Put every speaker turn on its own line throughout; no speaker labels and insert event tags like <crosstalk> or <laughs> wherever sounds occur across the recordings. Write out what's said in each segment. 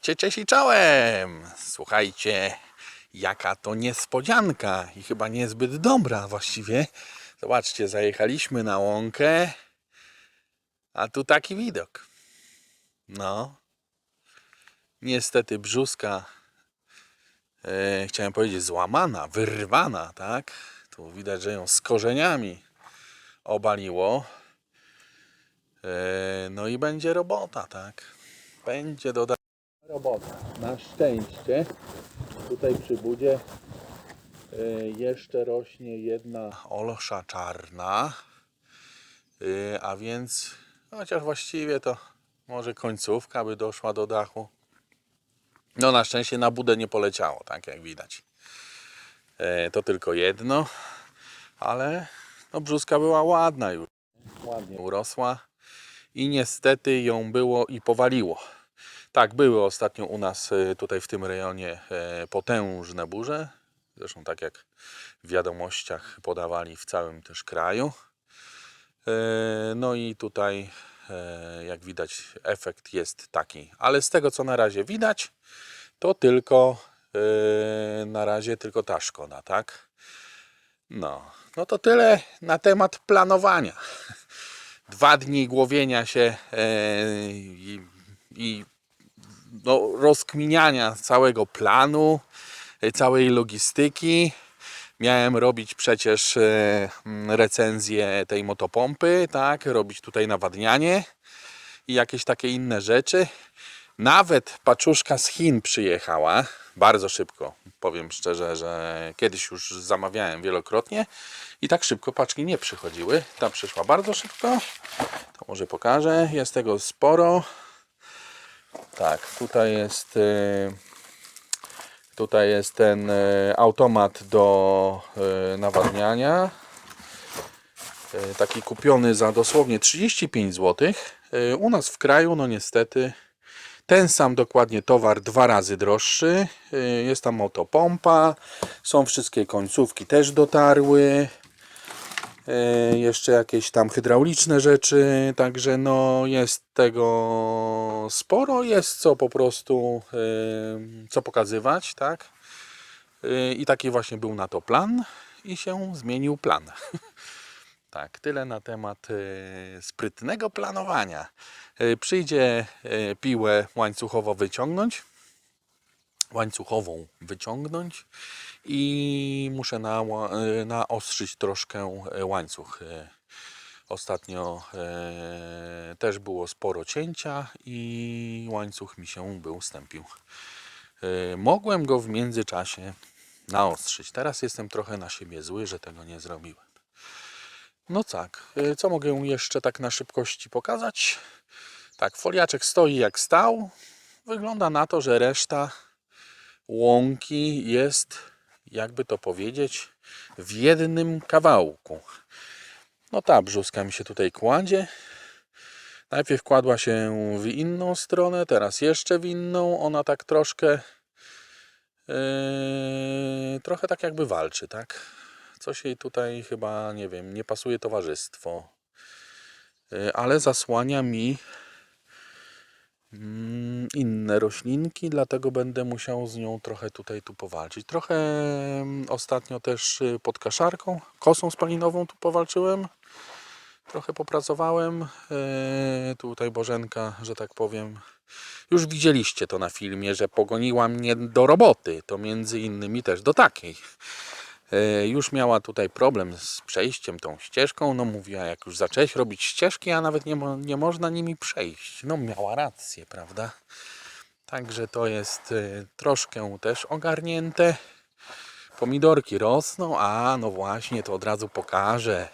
Witajcie, cześć i czołem! Słuchajcie, jaka to niespodzianka i chyba niezbyt dobra właściwie. Zobaczcie, zajechaliśmy na łąkę, a tu taki widok. No, niestety brzuska, e, chciałem powiedzieć złamana, wyrwana, tak? Tu widać, że ją z korzeniami obaliło. E, no i będzie robota, tak? Będzie doda robota. Na szczęście tutaj przy budzie e, jeszcze rośnie jedna olsza czarna, E, a więc chociaż właściwie to może końcówka by doszła do dachu. No na szczęście na budę nie poleciało, tak jak widać. E, To tylko jedno, ale no brzuska była ładna już. Ładnie urosła i niestety ją było i powaliło. Tak, były ostatnio u nas y, tutaj w tym rejonie e, potężne burze. Zresztą tak jak w wiadomościach podawali w całym też kraju. E, No i tutaj e, jak widać efekt jest taki. Ale z tego co na razie widać, to tylko na razie tylko ta szkoda, tak? No, no to tyle na temat planowania <laughs> dwa dni głowienia się i, i no, rozkminiania całego planu, e, całej logistyki. Miałem robić przecież e, mm, recenzję tej motopompy, tak, robić tutaj nawadnianie i jakieś takie inne rzeczy. Nawet paczuszka z Chin przyjechała bardzo szybko. Powiem szczerze, że kiedyś już zamawiałem wielokrotnie i tak szybko paczki nie przychodziły. Ta przyszła bardzo szybko. To może pokażę. Jest tego sporo. Tak, tutaj jest y, tutaj jest ten y, automat do y, nawadniania. Taki kupiony za dosłownie 35 zł. U nas w kraju, no niestety, ten sam dokładnie towar dwa razy droższy. Jest tam motopompa, są wszystkie końcówki też dotarły. Y, Jeszcze jakieś tam hydrauliczne rzeczy, także no jest tego sporo, jest co po prostu y, co pokazywać, tak? Y, I taki właśnie był na to plan i się zmienił plan. <laughs> Tak, tyle na temat sprytnego planowania. Przyjdzie piłę łańcuchowo wyciągnąć, łańcuchową wyciągnąć i muszę na, e, naostrzyć troszkę e, łańcuch. E, Ostatnio też było sporo cięcia i łańcuch mi się był stępił. Mogłem go w międzyczasie naostrzyć. Teraz jestem trochę na siebie zły, że tego nie zrobiłem. No tak, co mogę jeszcze tak na szybkości pokazać? Tak, foliaczek stoi jak stał. Wygląda na to, że reszta łąki jest, jakby to powiedzieć, w jednym kawałku. No ta brzuska mi się tutaj kładzie. Najpierw kładła się w inną stronę, teraz jeszcze w inną. Ona tak troszkę, yy, trochę tak jakby walczy, tak? Coś jej tutaj chyba, nie wiem, nie pasuje towarzystwo. Y, Ale zasłania mi inne roślinki, dlatego będę musiał z nią trochę tutaj tu powalczyć. Trochę mm, ostatnio też y, pod kaszarką, kosą spalinową tu powalczyłem. Trochę popracowałem. Y, Tutaj Bożenka, że tak powiem. Już widzieliście to na filmie, że pogoniła mnie do roboty. To między innymi też do takiej. E, już miała tutaj problem z przejściem tą ścieżką. No mówiła, jak już zaczęłeś robić ścieżki, a nawet nie, nie można nimi przejść. No miała rację, prawda? Także to jest e, troszkę też ogarnięte. Pomidorki rosną, a no właśnie, to od razu pokażę.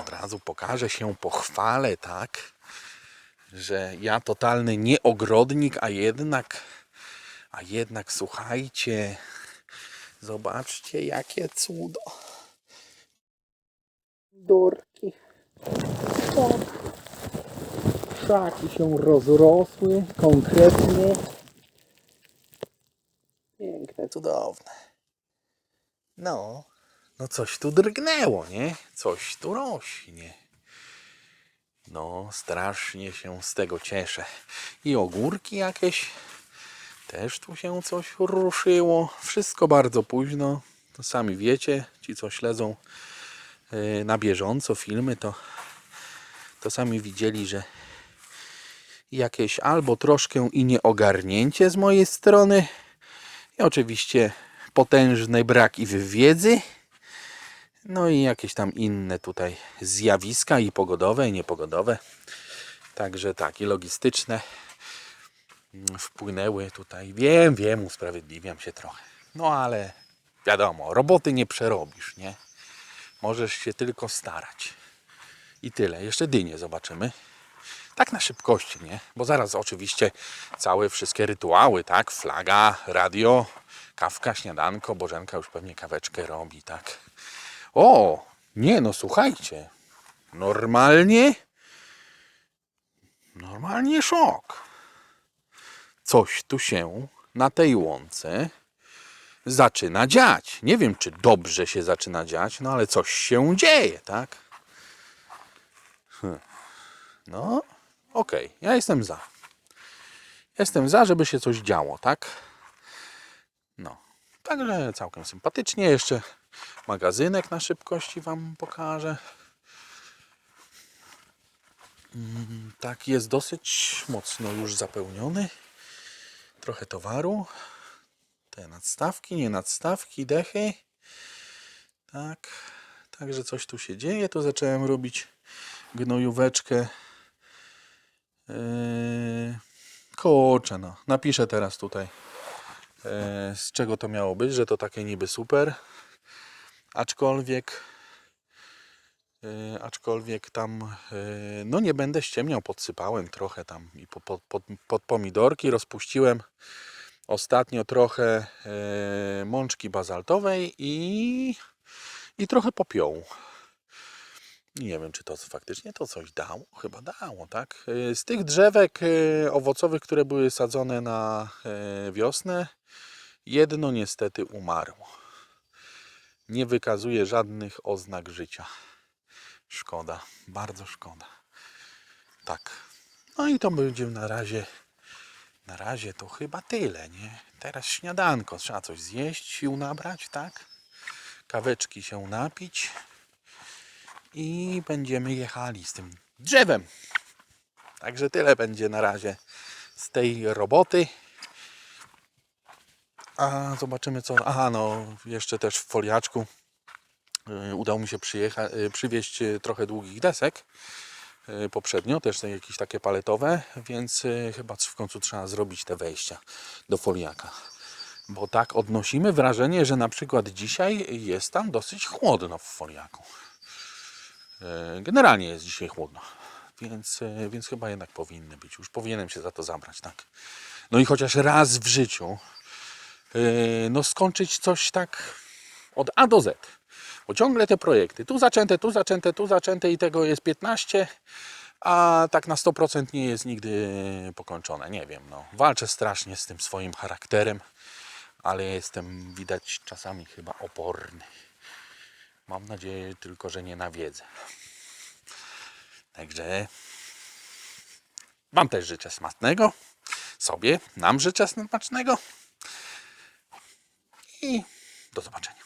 Od razu pokażę się, pochwalę, tak? Że ja totalny nieogrodnik, a jednak a jednak słuchajcie, zobaczcie jakie cudo. Dorki. Krzaki się rozrosły konkretnie. Piękne, cudowne. No, no coś tu drgnęło, nie? Coś tu rośnie. No, strasznie się z tego cieszę. I ogórki jakieś. Też tu się coś ruszyło. Wszystko bardzo późno. To sami wiecie, ci co śledzą yy, na bieżąco filmy, to, to sami widzieli, że jakieś albo troszkę i nieogarnięcie z mojej strony i oczywiście potężny brak i wiedzy. No i jakieś tam inne tutaj zjawiska i pogodowe, i niepogodowe. Także tak, i logistyczne wpłynęły tutaj. Wiem, wiem, usprawiedliwiam się trochę. No ale wiadomo, roboty nie przerobisz, nie? Możesz się tylko starać. I tyle. Jeszcze dynie zobaczymy. Tak na szybkości, nie? Bo zaraz oczywiście całe wszystkie rytuały, tak? Flaga, radio, kawka, śniadanko, Bożenka już pewnie kaweczkę robi, tak? O, nie no, słuchajcie. Normalnie, normalnie szok. Coś tu się na tej łące zaczyna dziać. Nie wiem, czy dobrze się zaczyna dziać, no ale coś się dzieje, tak? Hm. No, okej, ja jestem za. Jestem za, żeby się coś działo, tak? No, także całkiem sympatycznie. Jeszcze magazynek na szybkości Wam pokażę. Mm, Tak, jest dosyć mocno już zapełniony. Trochę towaru. Te nadstawki, nie nadstawki, dechy. Tak, także coś tu się dzieje. To zacząłem robić gnojóweczkę. Yy, no. Napiszę teraz tutaj, yy, z czego to miało być, że to takie niby super. Aczkolwiek, aczkolwiek tam, yy, no nie będę ściemniał, podsypałem trochę tam i po, pod, pod, pod pomidorki rozpuściłem ostatnio trochę yy, mączki bazaltowej i, i trochę popiołu. Nie wiem, czy to faktycznie to coś dało. Chyba dało, tak? Z tych drzewek owocowych, które były sadzone na wiosnę, jedno niestety umarło. Nie wykazuje żadnych oznak życia. Szkoda, bardzo szkoda. Tak. No i to będzie na razie. Na razie to chyba tyle, nie? Teraz śniadanko. Trzeba coś zjeść, sił nabrać, tak? Kaweczki się napić i będziemy jechali z tym drzewem. Także tyle będzie na razie z tej roboty. A zobaczymy co. Aha, no jeszcze też w foliaczku udało mi się y, przywieźć y, trochę długich desek y, poprzednio, też te jakieś takie paletowe, więc y, chyba w końcu trzeba zrobić te wejścia do foliaka. Bo tak odnosimy wrażenie, że na przykład dzisiaj jest tam dosyć chłodno w foliaku. Generalnie jest dzisiaj chłodno, więc, więc chyba jednak powinny być. Już powinienem się za to zabrać, tak. No i chociaż raz w życiu no skończyć coś tak od A do Z. Bo ciągle te projekty, tu zaczęte, tu zaczęte, tu zaczęte i tego jest 15, a tak na 100% nie jest nigdy pokończone. Nie wiem, no. Walczę strasznie z tym swoim charakterem, ale jestem widać czasami chyba oporny. Mam nadzieję tylko, że nie na wiedzę. Także Wam też życzę smacznego. Sobie, nam życzę smacznego. I do zobaczenia.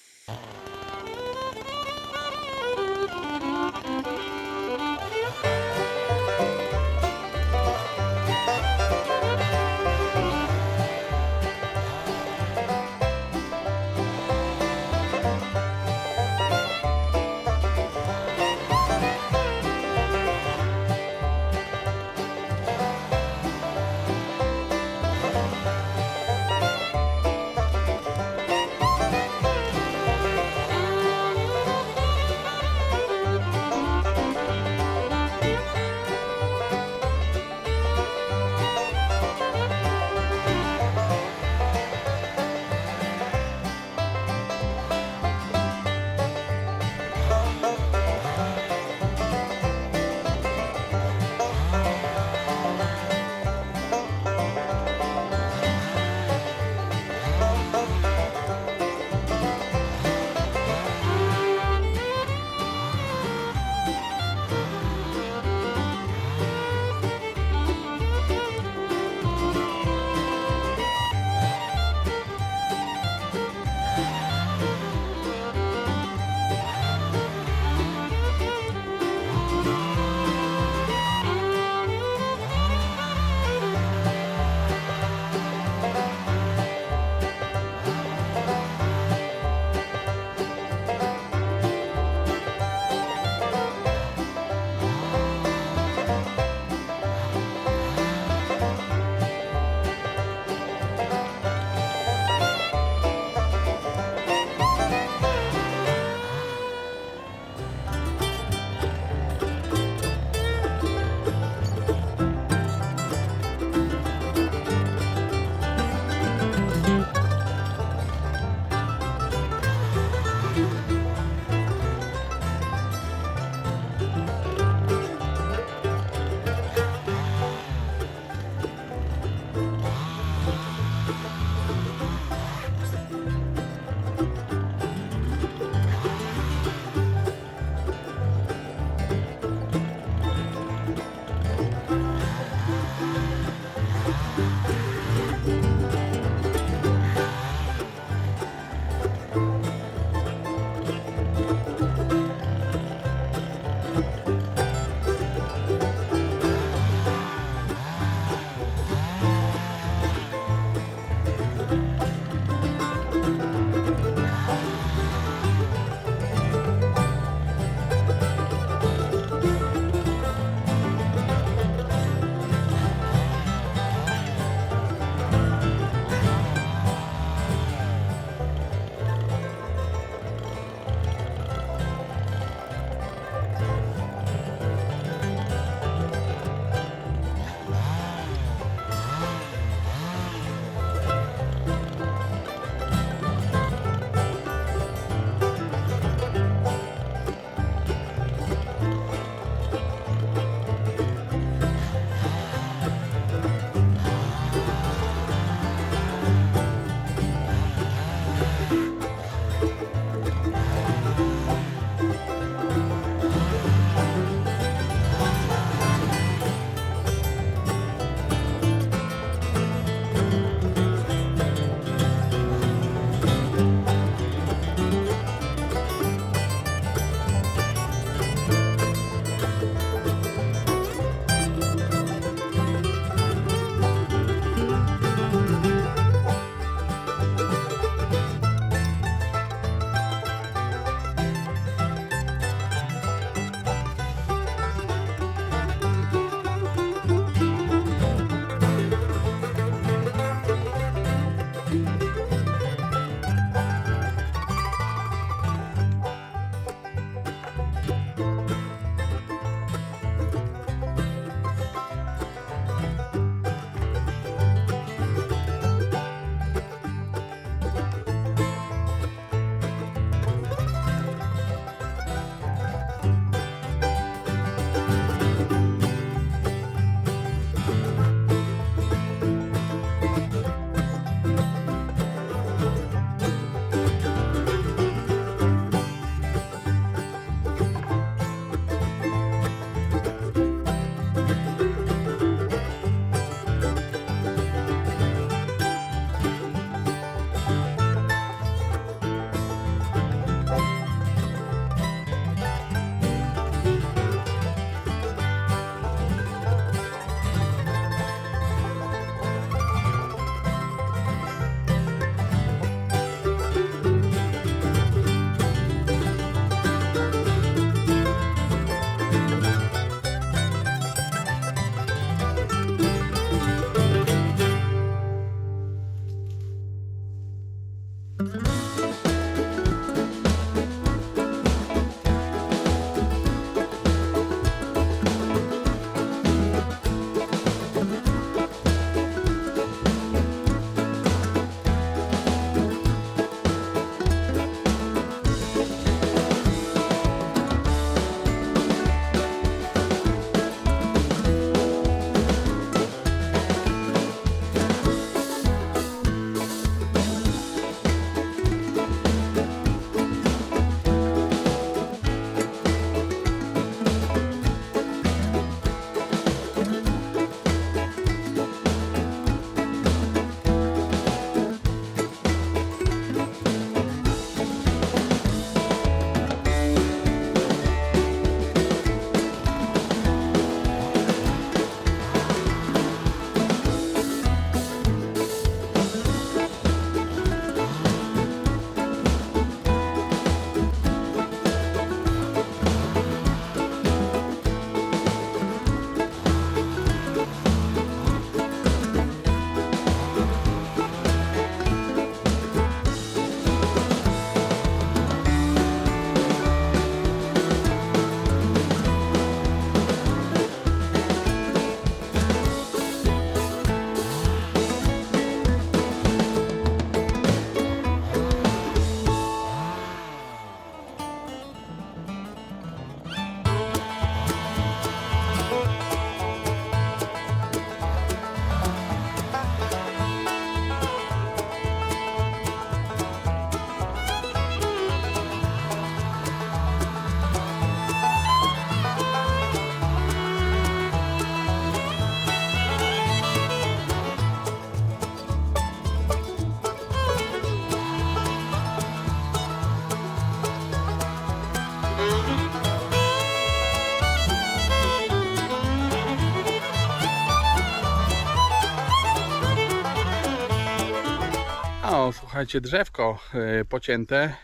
Słuchajcie, drzewko e, pocięte.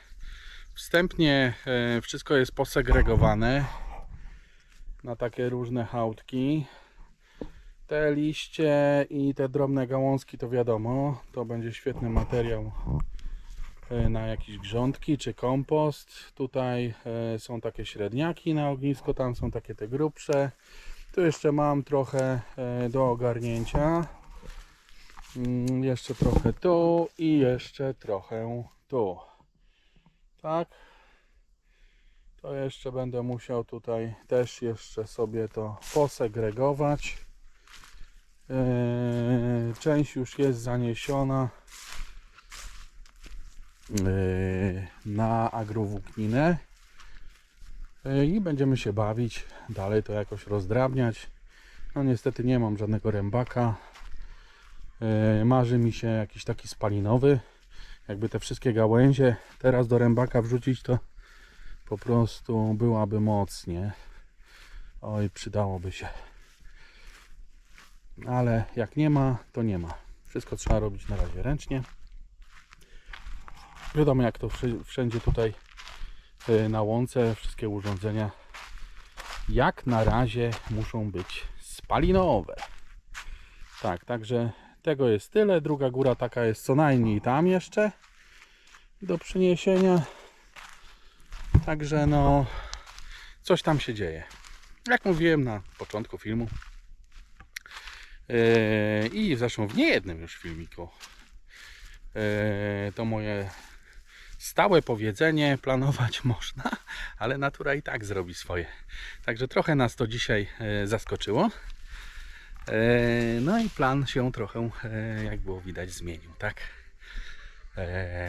Wstępnie e, wszystko jest posegregowane na takie różne hałdki. Te liście i te drobne gałązki to wiadomo, to będzie świetny materiał e, na jakieś grządki czy kompost. Tutaj są takie średniaki na ognisko, tam są takie te grubsze. Tu jeszcze mam trochę do ogarnięcia. Mm, Jeszcze trochę tu i jeszcze trochę tu. Tak. To jeszcze będę musiał tutaj też jeszcze sobie to posegregować. Eee, Część już jest zaniesiona eee, na agrowłókninę Eee, i będziemy się bawić, dalej to jakoś rozdrabniać. No niestety nie mam żadnego rębaka. Eee, Marzy mi się jakiś taki spalinowy. Jakby te wszystkie gałęzie teraz do rębaka wrzucić, to po prostu byłaby mocnie. Oj, przydałoby się. Ale jak nie ma, to nie ma. Wszystko trzeba robić na razie ręcznie. Wiadomo, jak to wszędzie tutaj y, na łące, wszystkie urządzenia jak na razie muszą być spalinowe. Tak, także tego jest tyle. Druga góra taka jest co najmniej tam jeszcze do przyniesienia. Także no, coś tam się dzieje. Jak mówiłem na początku filmu. Yy, I zresztą w niejednym już filmiku. Yy, to moje stałe powiedzenie, planować <laughs> można, ale natura i tak zrobi swoje. Także trochę nas to dzisiaj yy, zaskoczyło. Yy, No i plan się trochę, yy, jak było widać, zmienił, tak? Yy,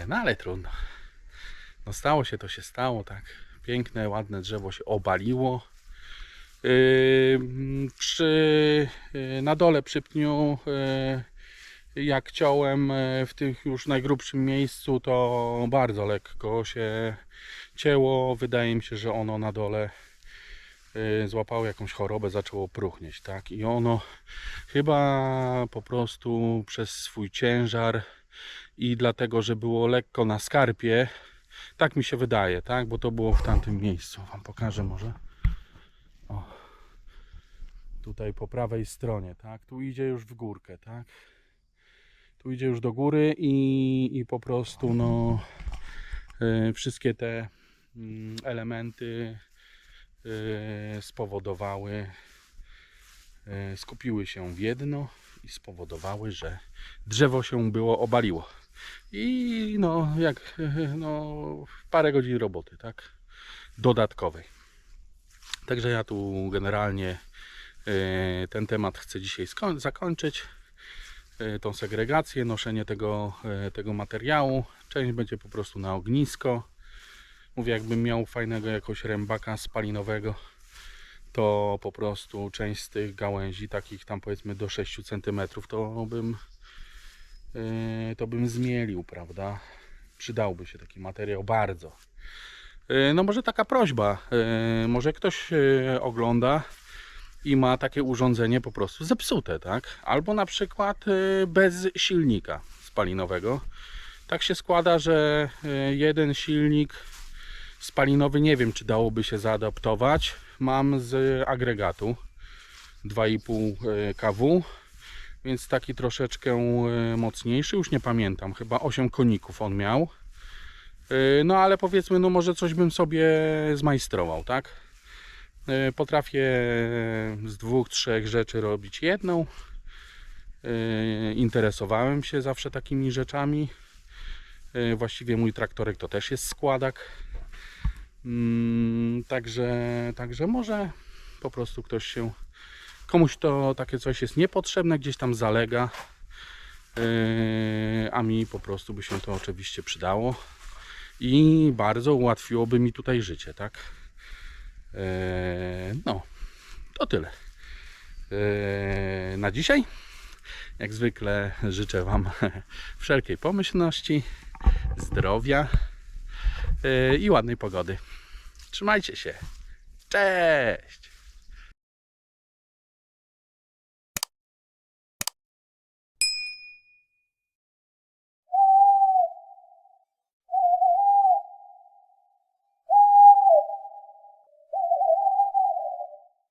No ale trudno. No stało się, to się stało, tak. Piękne, ładne drzewo się obaliło. Przy, na dole przy pniu, jak ciąłem w tych już najgrubszym miejscu, to bardzo lekko się cięło. Wydaje mi się, że ono na dole złapało jakąś chorobę, zaczęło próchnieć, tak? I ono chyba po prostu przez swój ciężar i dlatego, że było lekko na skarpie, tak mi się wydaje, tak? Bo to było w tamtym miejscu. Wam pokażę może. O. Tutaj po prawej stronie, tak? Tu idzie już w górkę, tak? Tu idzie już do góry i, i po prostu no y, wszystkie te mm, elementy y, spowodowały y, skupiły się w jedno i spowodowały, że drzewo się było obaliło. I no, jak no, parę godzin roboty, tak? Dodatkowej. Także ja tu generalnie e, ten temat chcę dzisiaj zakończyć. Tą segregację, noszenie tego, tego materiału. Część będzie po prostu na ognisko. Mówię, jakbym miał fajnego jakoś rębaka spalinowego, to po prostu część z tych gałęzi, takich tam powiedzmy do 6 cm, to bym Yy, to bym zmielił, prawda? Przydałby się taki materiał bardzo. Yy, No może taka prośba, yy, może ktoś yy, ogląda i ma takie urządzenie po prostu zepsute, tak? Albo na przykład bez silnika spalinowego. Tak się składa, że jeden silnik spalinowy, nie wiem czy dałoby się zaadaptować. Mam z agregatu 2,5 kW więc taki troszeczkę e, mocniejszy, już nie pamiętam, chyba 8 koników on miał. E, No ale powiedzmy, no może coś bym sobie zmajstrował, tak? E, Potrafię z dwóch, trzech rzeczy robić jedną. E, Interesowałem się zawsze takimi rzeczami. E, Właściwie mój traktorek to też jest składak. Mm, Także, także może po prostu ktoś się komuś to takie coś jest niepotrzebne, gdzieś tam zalega, yy, a mi po prostu by się to oczywiście przydało i bardzo ułatwiłoby mi tutaj życie, tak? Yy, no, to tyle. Yy, na dzisiaj, jak zwykle, życzę Wam <laughs> wszelkiej pomyślności, zdrowia i ładnej pogody. Trzymajcie się. Cześć!